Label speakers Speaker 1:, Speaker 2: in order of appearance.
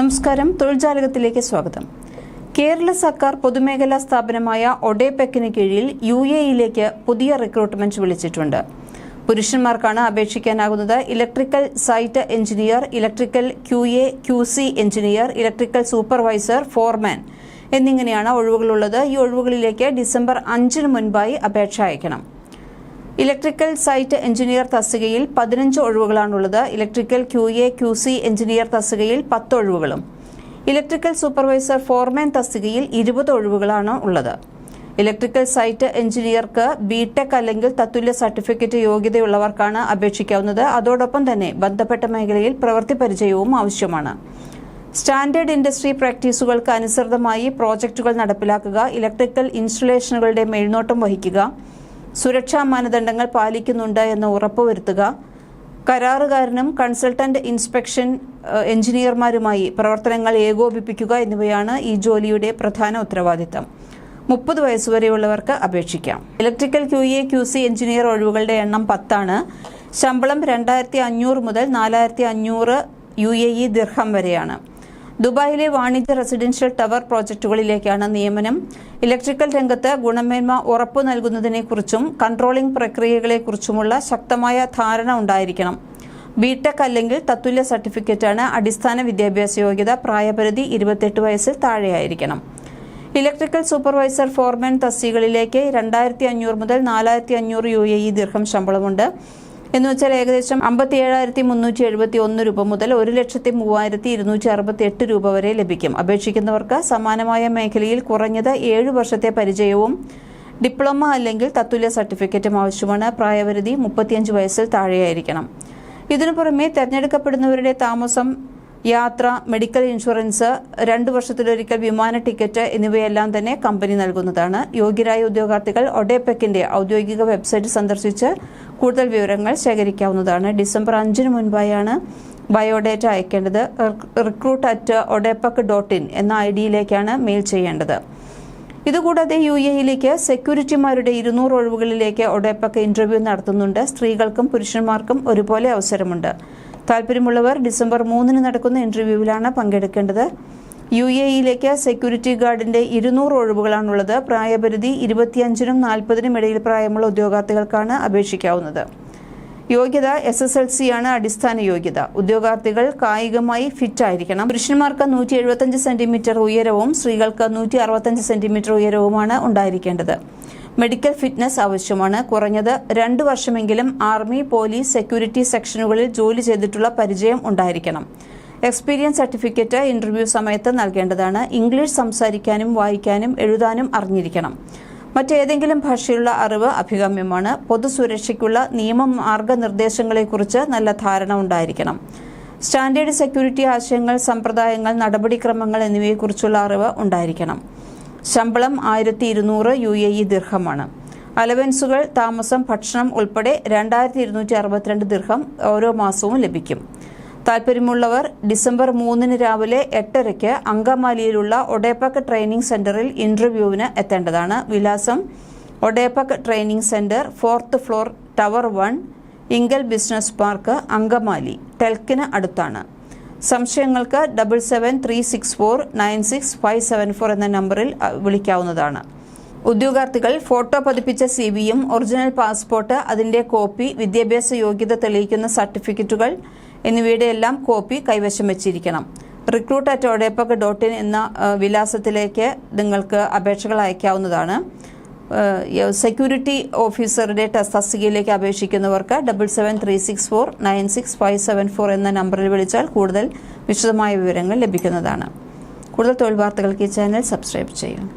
Speaker 1: നമസ്കാരം. തൊഴിൽജാലകത്തിലേക്ക് സ്വാഗതം. കേരള സർക്കാർ പൊതുമേഖലാ സ്ഥാപനമായ ഒഡേപെക്കിന് കീഴിൽ യു എയിലേക്ക് പുതിയ റിക്രൂട്ട്മെന്റ് വിളിച്ചിട്ടുണ്ട്. പുരുഷന്മാർക്കാണ് അപേക്ഷിക്കാനാകുന്നത് electrical site engineer electrical Q A Q C engineer electrical supervisor foreman എന്നിങ്ങനെയാണ് ഒഴിവുകളുള്ളത്. ഈ ഒഴിവുകളിലേക്ക് ഡിസംബർ അഞ്ചിന് മുൻപായി അപേക്ഷ അയക്കണം. ഇലക്ട്രിക്കൽ സൈറ്റ് എഞ്ചിനീയർ തസ്തികയിൽ പതിനഞ്ച് ഒഴിവുകളാണുള്ളത്. Electrical Q A Q C engineer തസ്തികയിൽ പത്ത് ഒഴിവുകളും. ഇലക്ട്രിക്കൽ സൂപ്പർവൈസർ ഫോർമാൻ തസ്തികയിൽ ഇരുപത് ഒഴിവുകളാണ് ഉള്ളത്. ഇലക്ട്രിക്കൽ സൈറ്റ് എഞ്ചിനീയർക്ക് ബിടെക് അല്ലെങ്കിൽ തത്തുല്യ സർട്ടിഫിക്കറ്റ് യോഗ്യതയുള്ളവർക്കാണ് അപേക്ഷിക്കാവുന്നത്. അതോടൊപ്പം തന്നെ ബന്ധപ്പെട്ട മേഖലയിൽ പ്രവൃത്തി പരിചയവും ആവശ്യമാണ്. സ്റ്റാൻഡേർഡ് ഇൻഡസ്ട്രി പ്രാക്ടീസുകൾക്ക് അനുസൃതമായി പ്രോജക്റ്റുകൾ നടപ്പിലാക്കുക ഇലക്ട്രിക്കൽ ഇൻസ്റ്റലേഷനുകളുടെ മേൽനോട്ടം വഹിക്കുക സുരക്ഷാ മാനദണ്ഡങ്ങൾ പാലിക്കുന്നുണ്ട് എന്ന് ഉറപ്പുവരുത്തുക. കരാറുകാരനും കൺസൾട്ടന്റ് ഇൻസ്പെക്ഷൻ എഞ്ചിനീയർമാരുമായി പ്രവർത്തനങ്ങൾ ഏകോപിപ്പിക്കുക എന്നിവയാണ് ഈ ജോലിയുടെ പ്രധാന ഉത്തരവാദിത്തം. മുപ്പത് വയസ്സുവരെയുള്ളവർക്ക് അപേക്ഷിക്കാം. Electrical Q A Q C engineer ഒഴിവുകളുടെ എണ്ണം പത്താണ്. ശമ്പളം രണ്ടായിരത്തി അഞ്ഞൂറ് മുതൽ നാലായിരത്തി അഞ്ഞൂറ് യു എ ഇ ദിർഹം വരെയാണ്. ദുബായിലെ വാണിജ്യ റെസിഡൻഷ്യൽ ടവർ പ്രോജക്റ്റുകളിലേക്കാണ് നിയമനം. ഇലക്ട്രിക്കൽ രംഗത്ത് ഗുണമേന്മ ഉറപ്പു നൽകുന്നതിനെക്കുറിച്ചും കൺട്രോളിംഗ് പ്രക്രിയകളെക്കുറിച്ചുമുള്ള ശക്തമായ ധാരണ ഉണ്ടായിരിക്കണം. ബിടെക് അല്ലെങ്കിൽ തത്തുല്യ സർട്ടിഫിക്കറ്റാണ് അടിസ്ഥാന വിദ്യാഭ്യാസ യോഗ്യത പ്രായപരിധി ഇരുപത്തെട്ട് വയസ്സിൽ താഴെയായിരിക്കണം. ഇലക്ട്രിക്കൽ സൂപ്പർവൈസർ ഫോർമാൻ തസ്തികളിലേക്ക് രണ്ടായിരത്തി അഞ്ഞൂറ് മുതൽ നാലായിരത്തി അഞ്ഞൂറ് യു എ ഇ ദീർഘം ശമ്പളമുണ്ട്. എന്ന് വെച്ചാൽ ഏകദേശം അമ്പത്തി ഏഴായിരത്തി മുന്നൂറ്റി എഴുപത്തി ഒന്ന് രൂപ മുതൽ ഒരു ലക്ഷത്തി മൂവായിരത്തി ഇരുന്നൂറ്റി അറുപത്തി എട്ട് രൂപ വരെ ലഭിക്കും. അപേക്ഷിക്കുന്നവർക്ക് സമാനമായ മേഖലയിൽ കുറഞ്ഞത് ഏഴ് വർഷത്തെ പരിചയവും ഡിപ്ലോമ അല്ലെങ്കിൽ തത്തുല്യ സർട്ടിഫിക്കറ്റും ആവശ്യമാണ്. പ്രായപരിധി മുപ്പത്തിയഞ്ച് വയസ്സിൽ താഴെയായിരിക്കണം. ഇതിനു പുറമെ തെരഞ്ഞെടുക്കപ്പെടുന്നവരുടെ താമസം യാത്ര മെഡിക്കൽ ഇൻഷുറൻസ് രണ്ടു വർഷത്തിലൊരിക്കൽ വിമാന ടിക്കറ്റ് എന്നിവയെല്ലാം തന്നെ കമ്പനി നൽകുന്നതാണ്. യോഗ്യരായ ഉദ്യോഗാർത്ഥികൾ ഒഡേപെക്കിന്റെ ഔദ്യോഗിക വെബ്സൈറ്റ് സന്ദർശിച്ച് കൂടുതൽ വിവരങ്ങൾ ശേഖരിക്കാവുന്നതാണ്. ഡിസംബർ അഞ്ചിന് മുൻപായാണ് biodata അയക്കേണ്ടത്. Recruit at ODEPC dot in എന്ന ഐ ഡിയിലേക്കാണ് മെയിൽ ചെയ്യേണ്ടത്. ഇതുകൂടാതെ യു എയിലേക്ക് സെക്യൂരിറ്റിമാരുടെ ഇരുന്നൂറ് ഒഴിവുകളിലേക്ക് ഒഡേപ്പക് ഇന്റർവ്യൂ നടത്തുന്നുണ്ട്. സ്ത്രീകൾക്കും പുരുഷന്മാർക്കും ഒരുപോലെ അവസരമുണ്ട്. താല്പര്യമുള്ളവർ ഡിസംബർ മൂന്നിന് നടക്കുന്ന ഇന്റർവ്യൂവിലാണ് പങ്കെടുക്കേണ്ടത്. യു എ ഇയിലേക്ക് സെക്യൂരിറ്റി ഗാർഡിന്റെ ഇരുന്നൂറ് ഒഴിവുകളാണുള്ളത്. പ്രായപരിധി ഇരുപത്തിയഞ്ചിനും നാൽപ്പതിനും ഇടയിൽ പ്രായമുള്ള ഉദ്യോഗാർത്ഥികൾക്കാണ് അപേക്ഷിക്കാവുന്നത്. യോഗ്യത എസ് എസ് എൽ സി ആണ് അടിസ്ഥാന യോഗ്യത. ഉദ്യോഗാർത്ഥികൾ കായികമായി ഫിറ്റ് ആയിരിക്കണം പുരുഷന്മാർക്ക് നൂറ്റി എഴുപത്തഞ്ച് സെന്റിമീറ്റർ ഉയരവും സ്ത്രീകൾക്ക് നൂറ്റി അറുപത്തഞ്ച് സെന്റിമീറ്റർ ഉയരവുമാണ് ഉണ്ടായിരിക്കേണ്ടത്. മെഡിക്കൽ ഫിറ്റ്നസ് ആവശ്യമാണ്. കുറഞ്ഞത് രണ്ട് വർഷമെങ്കിലും ആർമി പോലീസ് സെക്യൂരിറ്റി സെക്ഷനുകളിൽ ജോലി ചെയ്തിട്ടുള്ള പരിചയം ഉണ്ടായിരിക്കണം. എക്സ്പീരിയൻസ് സർട്ടിഫിക്കറ്റ് ഇന്റർവ്യൂ സമയത്ത് നൽകേണ്ടതാണ്. ഇംഗ്ലീഷ് സംസാരിക്കാനും വായിക്കാനും എഴുതാനും അറിഞ്ഞിരിക്കണം. മറ്റേതെങ്കിലും ഭാഷയുള്ള അറിവ് അഭികാമ്യമാണ്. പൊതുസുരക്ഷയ്ക്കുള്ള നിയമ മാർഗനിർദ്ദേശങ്ങളെക്കുറിച്ച് നല്ല ധാരണ ഉണ്ടായിരിക്കണം. സ്റ്റാൻഡേർഡ് സെക്യൂരിറ്റി ആശയങ്ങൾ സമ്പ്രദായങ്ങൾ നടപടിക്രമങ്ങൾ എന്നിവയെക്കുറിച്ചുള്ള അറിവ് ഉണ്ടായിരിക്കണം. ശമ്പളം ആയിരത്തി ഇരുന്നൂറ് യു എ ഇ ദീർഘമാണ്. അലവൻസുകൾ താമസം ഭക്ഷണം ഉൾപ്പെടെ രണ്ടായിരത്തി ഇരുന്നൂറ്റി അറുപത്തിരണ്ട് ദീർഘം ഓരോ മാസവും ലഭിക്കും. താല്പര്യമുള്ളവർ ഡിസംബർ മൂന്നിന് രാവിലെ എട്ടരയ്ക്ക് അങ്കമാലിയിലുള്ള ഒഡേപക് ട്രെയിനിംഗ് സെന്ററിൽ ഇന്റർവ്യൂവിന് എത്തേണ്ടതാണ്. വിലാസം ODEPC training centre fourth floor tower one Inkel business park Angamaly ടെൽക്കിന് അടുത്താണ്. സംശയങ്ങൾക്ക് double seven three six four nine six five seven four എന്ന നമ്പറിൽ വിളിക്കാവുന്നതാണ്. ഉദ്യോഗാർത്ഥികൾ ഫോട്ടോ പതിപ്പിച്ച സി വിയും ഒറിജിനൽ പാസ്പോർട്ട് അതിന്റെ കോപ്പി വിദ്യാഭ്യാസ യോഗ്യത തെളിയിക്കുന്ന സർട്ടിഫിക്കറ്റുകൾ എന്നിവയുടെ എല്ലാം കോപ്പി കൈവശം വെച്ചിരിക്കണം. Recruit at ODEPC dot in എന്ന വിലാസത്തിലേക്ക് നിങ്ങൾക്ക് അപേക്ഷകൾ അയക്കാവുന്നതാണ്. സെക്യൂരിറ്റി ഓഫീസറുടെ തസ്തികയിലേക്ക് അപേക്ഷിക്കുന്നവർക്ക് double seven three six four nine six five seven four എന്ന നമ്പറിൽ വിളിച്ചാൽ കൂടുതൽ വിശദമായ വിവരങ്ങൾ ലഭിക്കുന്നതാണ്. കൂടുതൽ തൊഴിൽ വാർത്തകൾക്ക് ഈ ചാനൽ സബ്സ്ക്രൈബ് ചെയ്യും